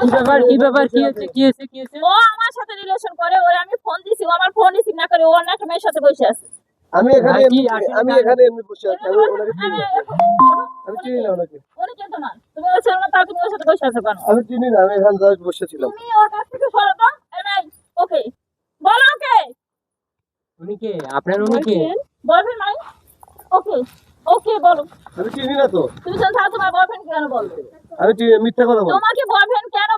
কি ব্যাপার? কি ব্যাপার? কি হয়েছে কি হয়েছে কি হয়েছে ও আমার সাথে রিলেশন করে ওরে আমি ফোন দিছি ও আমার ফোন রিসিভ না করে ও অন্য মেয়ের সাথে বসে আছে। আমি এখানে ভাই, কি এমনি- আসলে আমি এখানে এমনি বসে আছি। আমি ওনাকে চিনি না। আমি চিনি না ওনাকে। তুমি ওর ছেলে তাও তুমি ওর সাথে বসে আছো কেন? আমি চিনি না আমি এখানে জাস্ট বসেছিলাম। তুমি ওর কাছ থেকে সরো তো। এই ওকে বলো ওকে। উনি কে আপনার উনি কে বয়ফ্রেন্ড নাই ওকে ওকে বলো আমি চিনি না তো। তুমি যখন থাকো তোমার বয়ফ্রেন্ড কেন বলবে? আমি চিনি মিথ্যা কথা বল। তোমাকে বয়ফ্রেন্ড কেন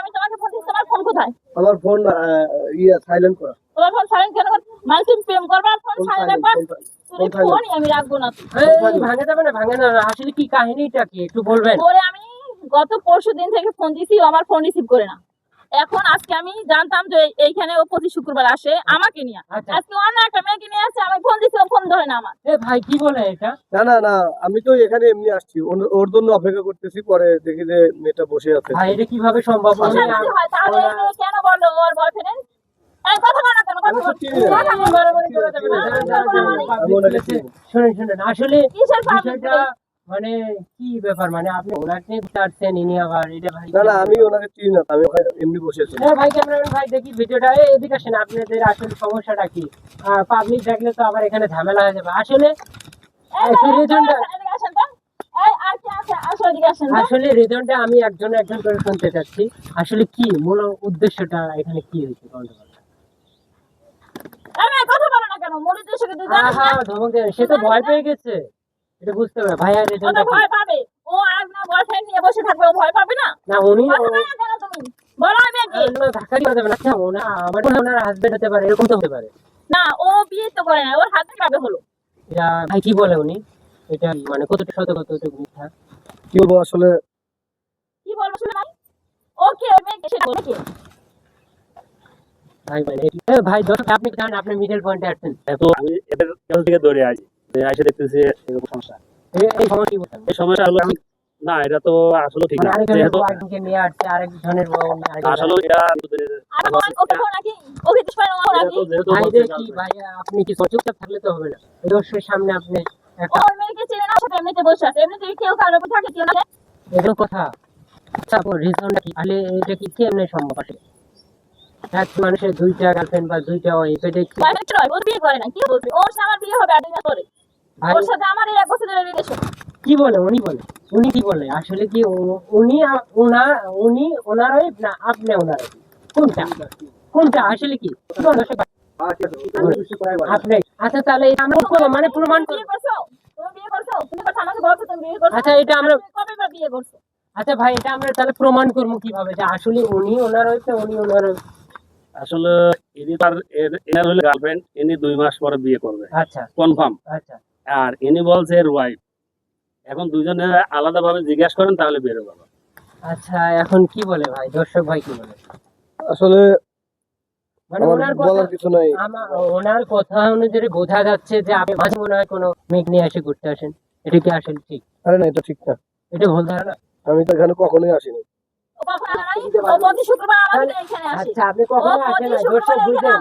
আমি তোমাকে ফোন দিচ্ছি তোমার ফোন কোথায়? আমার ফোন ইয়ে সাইলেন্ট করা। তোমার ফোন সাইলেন্ট কেন কর মানে তুমি প্রেম করবা ফোন সাইলেন্ট রাখবা। ফোনই আমি রাখব না। ভাঙে যাবে না ভাঙে না। আসলে কি কাহিনীটা কি? একটু বলবেন। ওরে আমি গত পরশু দিন থেকে ফোন দিছি আমার ফোন রিসিভ করে না। এখন আজকে আমি জানতাম যে এইখানে ও প্রতি শুক্রবার আসে আমাকে নিয়ে আচ্ছা আজকে অন্য একটা মেয়েকে নিয়ে আসছে আমি ফোন দিছি ও ফোন ধরে না আমার এ ভাই কি বলে এটা না না না আমি তো এখানে এমনি আসছি ওর- জন্য অপেক্ষা করতেছি পরে দেখি যে মেয়েটা বসে আছে ভাই এটা কীভাবে সম্ভব আম- তাহলে কেন বলল ওর বয়ফ্রেন্ড বলো বলো বলো, বলো মানে? আসলে মানে কি ব্যাপার? মানে আপনি ওনাকে চাচ্ছেন ইনি আবার এটা ভাই না না আমি ওনাকে চিনি না আমি এমনি বসে আছি। হ্যাঁ ভাই ক্যামেরাম্যান ভাই দেখি ভিডিওটা। এদিকে আসেন আপনাদের আসলে সমস্যাটা কি? পাবলিক দেখলে তো আবার এখানে ঝামেলা হয়ে যাবে। আসলে। আসলে রিজনটা আমি একজন একজন করে শুনতে চাচ্ছি। আসলে কি মূল উদ্দেশ্যটা এখানে কি হয়েছে বলতে পারবেন? কথা বলো না কেন? মূল সে তো ভয় পেয়ে গেছে। এটা বুঝতে ও তো রিজনটা কি ভয় পাবে। ও আর না boyfriend নিয়ে বসে থাকবে, ও ভয় পাবে না? না উনি বলো মেয়েকে। ধাক্কা না আচ্ছা ওনা মনে ওনার হাজবেন্ড হতে পারে এরকম তো হতে পারে না, ও বিয়ে তো করে না, ওর হাতে কাবে হলো। এটা ভাই কি বলে উনি এটা মানে কতটা সত্য কতটুকু মিথ্যা কি বলব আসলে কি বলব শুনে নাই? ওকে, ওই মেয়েকে সেটা বলে কে? ভাই মানে এটি- এ ভাই দর্শক আপনি আপনি মিডল পয়েন্টে আসছেন তো আমি এদের কাছ থেকে দৌড়ে আসি দেখতেছি এরকম সমস্যা। এই- সমস্যা কি বলছেন? এই সমস্যা হলো কি- না এটা তো আসলে ঠিক মানে না যেহেতু আরেকজনের আসলে এটা নাকি? যেহেতু কি ভাই আপনি কি চুপচাপ থাকলে তো হবে না। দর্শকের সামনে আপনি ওই মেয়েকে চেনে না, সাথে এমনিতে বসে আছে। এমনিতে কেউ কারোর উপর থাকে, কেউ না থাকে। কথা। আচ্ছা রিজনটা কি? তাহলে এটা কি কেমনে সম্ভব আসলে? এক মানুষের দুইটা গার্লফ্রেন্ড বা দুইটা বিয়ে করে না, কি বলবি? ওর আমার বিয়ে হবে আর পরে। ওর সাথে আমার এই এক বছরের relation। কি বলে? উনি বলে। উনি কি বলে? আসলে কি উনি ওনার উনি ওনার না আপনি ওনার কোনটা? কোনটা? আসলে কি? আপনি। আচ্ছা তাহলে এটা আমরা মানে প্রমাণ? আচ্ছা এটা আমরা? আচ্ছা ভাই এটা আমরা তাহলে প্রমাণ করব কীভাবে যে আসলে উনি ওনার না উনি ওনার? আসলে ইনি তার এর- এনার হলে গার্লফ্রেন্ড ইনি দুই মাস পরে বিয়ে করবে। আচ্ছা। কনফার্ম আচ্ছা। আর ইনি বলছে এর ওয়াইফ এখন দুজনে আলাদা ভাবে জিজ্ঞাসা করেন তাহলে বেরো বাবা আচ্ছা এখন কি বলে ভাই? দর্শক ভাই কি বলে? আসলে মানে ওনার কথা কিছু নাই। আমার ওনার কথা অনুযায়ী বোঝা যাচ্ছে যে আপনি মাঝে মনে হয় কোনো মেঘ নিয়ে এসে ঘুরতে আসেন। এটা কি আসলে ঠিক? আরে না এটা ঠিক না। এটা ভুল ধারণা? আমি তো এখানে কখনোই আসিনি। আচ্ছা আপনি কখনো আসে প্রতি নাই? দর্শক বুঝলেন।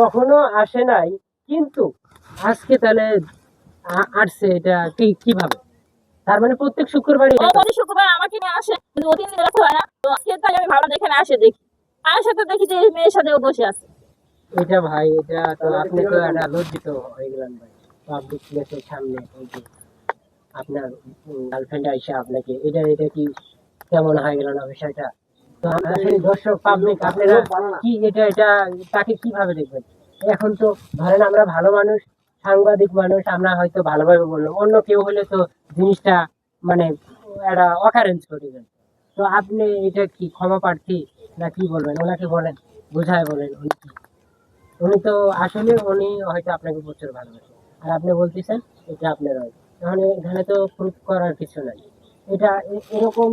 কখনো আসে নাই কিন্তু আজকে তাহলে আসছে এটা কি কীভাবে? তার মানে প্রত্যেক প্রতি শুক্রবার আমাকে নিয়ে আসে কিন্তু দিন রাখতে হয় না। তো আজকে তাই আমি ভাবলাম এখানে আসে দেখি। আর সাথে দেখি যে এই মেয়ের সাথে ও বসে আছে। এটা ভাই এটা তো আপনি তো একটা লজ্জিত হয়ে গেলেন ভাই। পাবলিক প্লেসের সামনে আপনার গার্লফ্রেন্ড আইসা আপনাকে এটা এটা কি কেমন হয়ে গেল না বিষয়টা? তো আমরা আসলে দর্শক পাবলিক আপনারা কি এটা এটা তাকে কীভাবে দেখবেন? এখন তো ধরেন আমরা ভালো মানুষ সাংবাদিক মানুষ আমরা হয়তো ভালোভাবে বললাম অন্য কেউ হলে তো জিনিসটা মানে একটা অকারেন্স করে দেন তো আপনি এটা কি ক্ষমা প্রার্থী না কি বলবেন? ওনাকে বলেন, বোঝায় বলেন উনি কি। উনি তো আসলে উনি হয়তো আপনাকে প্রচুর ভালোবাসেন আর আপনি বলতেছেন, এটা আপনার হয়। তাহলে এখানে তো প্রুফ করার কিছু নাই। এটা এরকম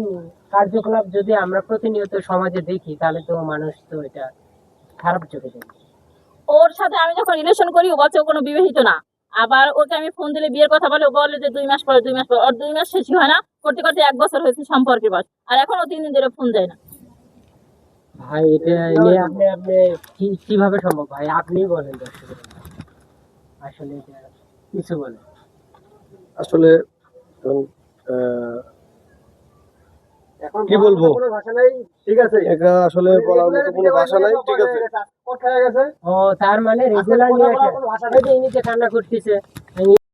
কার্যকলাপ যদি আমরা প্রতিনিয়ত সমাজে দেখি, তাহলে তো মানুষ তো এটা খারাপ চোখে দেখবে। ওর সাথে আমি যখন রিলেশন করি ও বলছে ও কোনো বিবাহিত না। আবার ওকে আমি ফোন দিলে বিয়ের কথা বলে ও বলে যে দুই মাস পরে দুই মাস পরে। ওর দুই মাস শেষই হয় না করতে করতে এক বছর হয়েছে সম্পর্কে বয়স। আর এখন ও তিন দিন ধরে ফোন দেয় না। ভাই এটা নিয়ে আপনি আপনি কি কীভাবে সম্ভব? ভাই আপনিই বলেন আসলে এটা কিছু বলেন। আসলে কি বলব? ঠিক আছে? এটা আসলে বলার মতো কোনো ভাষা নাই ঠিক আছে। ও তার মানে রেগুলার নিয়ে আসে ভাষা থেকে ইনি যে কান্না করতেছে